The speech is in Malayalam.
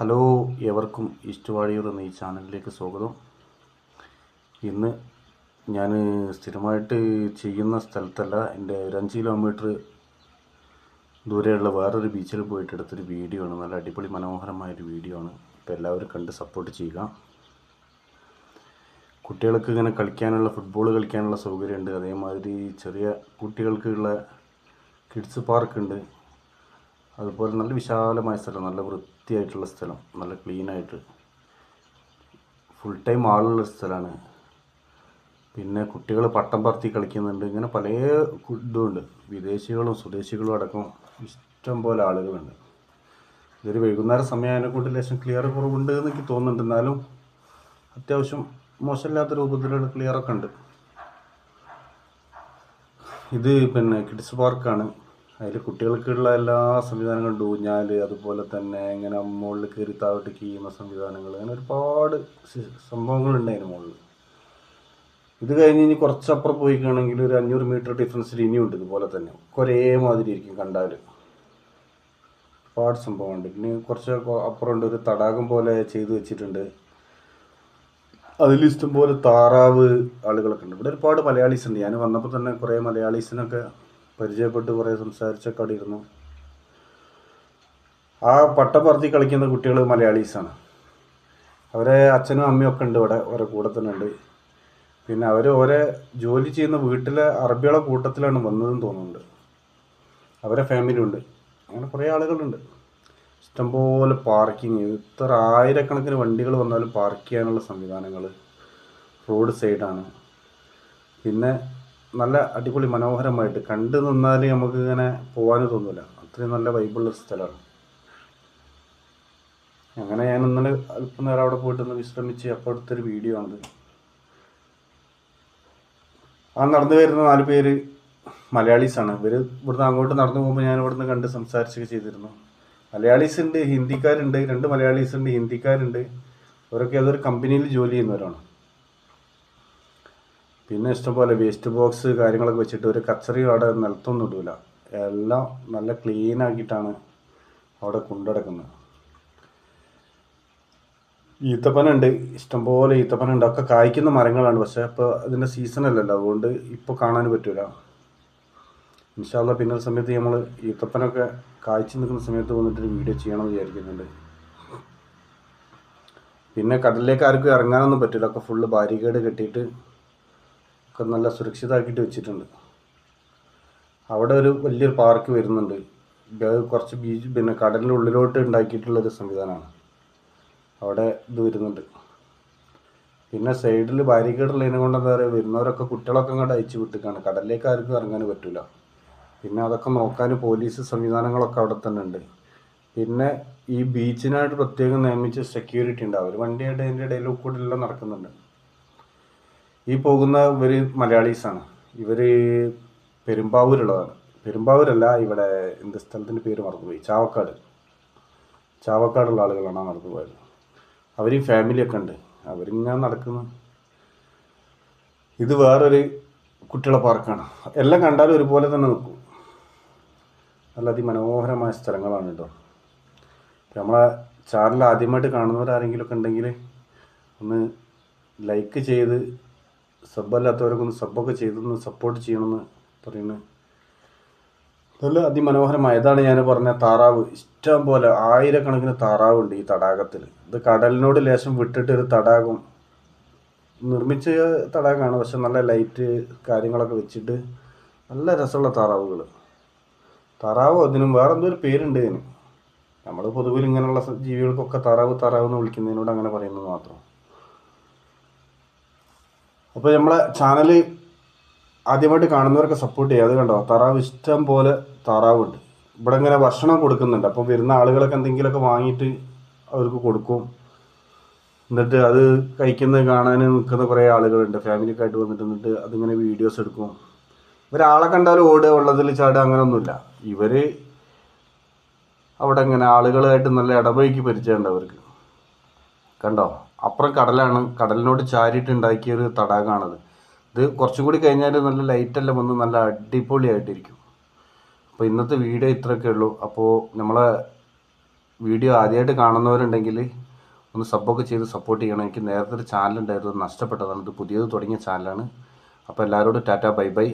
ഹലോ എവർക്കും ഇഷ്ടവാഴിയൂർ എന്ന ഈ ചാനലിലേക്ക് സ്വാഗതം. ഇന്ന് ഞാൻ സ്ഥിരമായിട്ട് ചെയ്യുന്ന സ്ഥലത്തല്ല എന്റെ ഒരു അഞ്ച് കിലോമീറ്റർ ദൂരെയുള്ള വേറൊരു ബീച്ചിൽ പോയിട്ട് എടുത്തൊരു വീഡിയോ ആണ്. നല്ല അടിപൊളി മനോഹരമായൊരു വീഡിയോ ആണ്. അപ്പോൾ എല്ലാവരും കണ്ട് സപ്പോർട്ട് ചെയ്യുക. കുട്ടികൾക്ക് ഇങ്ങനെ കളിക്കാനുള്ള ഫുട്ബോൾ കളിക്കാനുള്ള സൗകര്യമുണ്ട്. അതേമാതിരി ചെറിയ കുട്ടികൾക്കുള്ള കിഡ്സ് പാർക്ക് അതുപോലെ നല്ല വിശാലമായ സ്ഥലം നല്ല വൃത്തിയായിട്ടുള്ള സ്ഥലം നല്ല ക്ലീനായിട്ട് ഫുൾ ടൈം ആളുള്ള സ്ഥലമാണ് പിന്നെ കുട്ടികൾ പട്ടം പറത്തി കളിക്കുന്നുണ്ട്. ഇങ്ങനെ പല ഇതുമുണ്ട് വിദേശികളും സ്വദേശികളും അടക്കം ഇഷ്ടം പോലെ ആളുകളുണ്ട്. ഇതൊരു വൈകുന്നേരം സമയം അതിനെ കൊണ്ട് ലേശം ക്ലിയർ കുറവുണ്ട് എന്ന് തോന്നുന്നുണ്ട്. എന്നാലും അത്യാവശ്യം മോശമില്ലാത്ത രൂപത്തിലുള്ള ക്ലിയറൊക്കെ ഉണ്ട്. ഇത് പിന്നെ കിഡ്സ് പാർക്കാണ്. അതിൽ കുട്ടികൾക്കുള്ള എല്ലാ സംവിധാനങ്ങളും ഊഞ്ഞാൽ അതുപോലെ തന്നെ ഇങ്ങനെ മുകളിൽ കയറി താഴോട്ട് ചെയ്യുന്ന സംവിധാനങ്ങൾ അങ്ങനെ ഒരുപാട് സംഭവങ്ങളുണ്ട് അതിന് മുകളിൽ ഇത് കഴിഞ്ഞ് ഇനി കുറച്ചപ്പുറം പോയി കാണുമെങ്കിൽ ഒരു അഞ്ഞൂറ് മീറ്റർ ഡിഫറൻസിൽ ഇനിയുണ്ട് ഇതുപോലെ തന്നെ. ഒരേ മാതിരി ഇരിക്കും കണ്ടാൽ ഒരുപാട് സംഭവമുണ്ട്. പിന്നെ കുറച്ച് അപ്പുറമുണ്ട് ഒരു തടാകം പോലെ ചെയ്തു വെച്ചിട്ടുണ്ട്. അതിൽ ഇഷ്ടംപോലെ താറാവ് ആളുകളൊക്കെ ഉണ്ട്. ഇവിടെ ഒരുപാട് മലയാളീസ് ഉണ്ട്. ഞാൻ വന്നപ്പോൾ തന്നെ കുറേ മലയാളീസിനൊക്കെ പരിചയപ്പെട്ട് കുറേ സംസാരിച്ചൊക്കെ അവിടെ ഇരുന്നു. ആ പട്ടപ്പറത്തി കളിക്കുന്ന കുട്ടികൾ മലയാളീസാണ്. അവരെ അച്ഛനും അമ്മയും ഒക്കെ ഉണ്ട് ഇവിടെ ഓരോ കൂടെ തന്നെ ഉണ്ട്. പിന്നെ അവർ ഓരോ ജോലി ചെയ്യുന്ന വീട്ടിലെ അറബികളെ കൂട്ടത്തിലാണ് വന്നതെന്ന് തോന്നുന്നുണ്ട്. അവരെ ഫാമിലി ഉണ്ട്. അങ്ങനെ കുറേ ആളുകളുണ്ട്. ഇഷ്ടംപോലെ പാർക്കിങ് ഇത്ര ആയിരക്കണക്കിന് വണ്ടികൾ വന്നാലും പാർക്ക് ചെയ്യാനുള്ള സംവിധാനങ്ങൾ റോഡ് സൈഡാണ് പിന്നെ നല്ല അടിപൊളി മനോഹരമായിട്ട് കണ്ടു നിന്നാൽ നമുക്ക് ഇങ്ങനെ പോകാനും തോന്നില്ല അത്രയും നല്ല വൈബുള്ള സ്ഥലമാണ്. അങ്ങനെ ഞാൻ ഇന്നലെ അല്പം നേരം അവിടെ പോയിട്ട് ഒന്ന് വിശ്രമിച്ച് അപ്പോൾ ഒരു വീഡിയോ ആണത്. ആ നടന്നു വരുന്ന നാല് പേര് മലയാളീസാണ് ഇവർ ഇവിടുന്ന് അങ്ങോട്ട് നടന്നു പോകുമ്പോൾ ഞാൻ ഇവിടുന്ന് കണ്ട് സംസാരിച്ചൊക്കെ ചെയ്തിരുന്നു. മലയാളീസ് ഉണ്ട് ഹിന്ദിക്കാരുണ്ട് രണ്ട് മലയാളീസ് ഉണ്ട് ഹിന്ദിക്കാരുണ്ട്. അവരൊക്കെ അതൊരു കമ്പനിയിൽ ജോലി ചെയ്യുന്നവരാണ്. പിന്നെ ഇഷ്ടംപോലെ വേസ്റ്റ് ബോക്സ് കാര്യങ്ങളൊക്കെ വെച്ചിട്ട് ഒരു കച്ചറി അവിടെ നിലത്തൊന്നും ഇടൂല. എല്ലാം നല്ല ക്ലീൻ ആക്കിയിട്ടാണ് അവിടെ കൊണ്ടുനടക്കുന്നത്. ഈത്തപ്പനുണ്ട്. ഇഷ്ടംപോലെ ഈത്തപ്പനുണ്ട്. ഒക്കെ കായ്ക്കുന്ന മരങ്ങളാണ്. പക്ഷേ ഇപ്പോൾ അതിന്റെ സീസൺ അല്ലല്ലോ. അതുകൊണ്ട് ഇപ്പോൾ കാണാൻ പറ്റൂല. ഇൻഷാല്ല പിന്നെ സമയത്ത് നമ്മൾ ഈത്തപ്പനൊക്കെ കായ്ച്ചു നിൽക്കുന്ന സമയത്ത് വന്നിട്ടൊരു വീഡിയോ ചെയ്യണമെന്ന് വിചാരിക്കുന്നുണ്ട്. പിന്നെ കടലിലേക്ക് ആർക്കും ഇറങ്ങാനൊന്നും പറ്റില്ല ഒക്കെ ഫുള്ള് ബാരിക്കേഡ് കെട്ടിയിട്ട് ഒക്കെ നല്ല സുരക്ഷിതമാക്കിയിട്ട് വെച്ചിട്ടുണ്ട്. അവിടെ ഒരു വലിയൊരു പാർക്ക് വരുന്നുണ്ട്. കുറച്ച് ബീച്ച് പിന്നെ കടലിന്റെ ഉള്ളിലോട്ട് ഉണ്ടാക്കിയിട്ടുള്ളൊരു സംവിധാനമാണ്. അവിടെ ഇത് വരുന്നുണ്ട്. പിന്നെ സൈഡിൽ ബാരിക്കേഡ് ഉള്ളതിനെ കൊണ്ട് എന്താ പറയുക വരുന്നവരൊക്കെ കുട്ടികളൊക്കെ അങ്ങോട്ട് അയച്ചു വിട്ടിക്കാണ് കടലിലേക്ക് ആർക്കും ഇറങ്ങാൻ പറ്റില്ല പിന്നെ അതൊക്കെ നോക്കാൻ പോലീസ് സംവിധാനങ്ങളൊക്കെ അവിടെ തന്നെ ഉണ്ട്. പിന്നെ ഈ ബീച്ചിനായിട്ട് പ്രത്യേകം നിയമിച്ച സെക്യൂരിറ്റി ഉണ്ട്. അവർ വണ്ടിയായിട്ട് അതിന്റെ ഇടയിൽ കൂടെ എല്ലാം നടക്കുന്നുണ്ട്. ഈ പോകുന്ന ഇവർ മലയാളീസാണ്. ഇവർ പെരുമ്പാവൂരുള്ളതാണ്. പെരുമ്പാവൂരല്ല ഇവിടെ എന്ത് സ്ഥലത്തിന്റെ പേര് മറന്നുപോയി. ചാവക്കാട്. ചാവക്കാടുള്ള ആളുകളാണ് നടന്നു ഈ ഫാമിലിയൊക്കെ ഉണ്ട്. അവരിങ്ങനെ നടക്കുന്നു. ഇത് വേറൊരു കുട്ടികളെ പാർക്കാണ്. എല്ലാം കണ്ടാലും ഒരുപോലെ തന്നെ നിൽക്കും. നല്ല അതിമനോഹരമായ സ്ഥലങ്ങളാണ് കേട്ടോ. നമ്മളെ ചാനൽ ആദ്യമായിട്ട് കാണുന്നവരാരെങ്കിലുമൊക്കെ ഉണ്ടെങ്കിൽ ഒന്ന് ലൈക്ക് ചെയ്ത് സബ്ബല്ലാത്തവരൊക്കെ സബ്ബൊക്കെ ചെയ്തൊന്ന് സപ്പോർട്ട് ചെയ്യണമെന്ന് പറയുന്നത് നല്ല അതിമനോഹരമായ ഇതാണ് ഞാൻ പറഞ്ഞ താറാവ്. ഇഷ്ടം പോലെ ആയിരക്കണക്കിന് താറാവുണ്ട് ഈ തടാകത്തിൽ. ഇത് കടലിനോട് ലേശം വിട്ടിട്ട് ഒരു തടാകം നിർമ്മിച്ച തടാകമാണ്. പക്ഷെ നല്ല ലൈറ്റ് കാര്യങ്ങളൊക്കെ വെച്ചിട്ട് നല്ല രസമുള്ള താറാവുകൾ താറാവ് അതിനും വേറെ എന്തോ ഒരു പേരുണ്ട് ഇതിന്. നമ്മൾ പൊതുവിൽ ഇങ്ങനെയുള്ള ജീവികൾക്കൊക്കെ താറാവ് താറാവ് എന്ന് വിളിക്കുന്നതിനോട് അങ്ങനെ പറയുന്നത് മാത്രം. അപ്പോൾ നമ്മളെ ചാനൽ ആദ്യമായിട്ട് കാണുന്നവർക്ക് സപ്പോർട്ട് ചെയ്യുക. അത് കണ്ടോ? താറാവ് ഇഷ്ടം പോലെ താറാവുണ്ട്. ഇവിടെ ഇങ്ങനെ ഭക്ഷണം കൊടുക്കുന്നുണ്ട്. അപ്പോൾ വരുന്ന ആളുകളൊക്കെ എന്തെങ്കിലുമൊക്കെ വാങ്ങിയിട്ട് അവർക്ക് കൊടുക്കും. എന്നിട്ട് അത് കഴിക്കുന്നത് കാണാൻ നിൽക്കുന്ന കുറേ ആളുകളുണ്ട്. ഫാമിലിയൊക്കെ ആയിട്ട് വന്നിട്ട് എന്നിട്ട് അതിങ്ങനെ വീഡിയോസ് എടുക്കും. ഇവരാളെ കണ്ടാലും ഓടുക വെള്ളത്തിൽ ചാടുക അങ്ങനെയൊന്നുമില്ല. ഇവർ അവിടെ ഇങ്ങനെ ആളുകളായിട്ട് നല്ല ഇടപഴകി പരിചയമുണ്ട് അവർക്ക്. കണ്ടോ? അപ്പുറം കടലാണ്. കടലിനോട് ചാരിയിട്ട് ഉണ്ടാക്കിയ ഒരു തടാകമാണത്. ഇത് കുറച്ചും കൂടി കഴിഞ്ഞാൽ നല്ല ലൈറ്റെല്ലാം വന്ന് നല്ല അടിപൊളിയായിട്ടിരിക്കും. അപ്പോൾ ഇന്നത്തെ വീഡിയോ ഇത്രയൊക്കെ ഉള്ളൂ. അപ്പോൾ നമ്മളെ വീഡിയോ ആദ്യമായിട്ട് കാണുന്നവരുണ്ടെങ്കിൽ ഒന്ന് സബ്ബൊക്കെ ചെയ്ത് സപ്പോർട്ട് ചെയ്യണം. എനിക്ക് നേരത്തെ ഒരു ചാനലുണ്ടായിരുന്നു നഷ്ടപ്പെട്ടതാണ്. ഇത് പുതിയത് തുടങ്ങിയ ചാനലാണ് അപ്പോൾ എല്ലാവരോടും ടാറ്റ ബൈ ബൈ.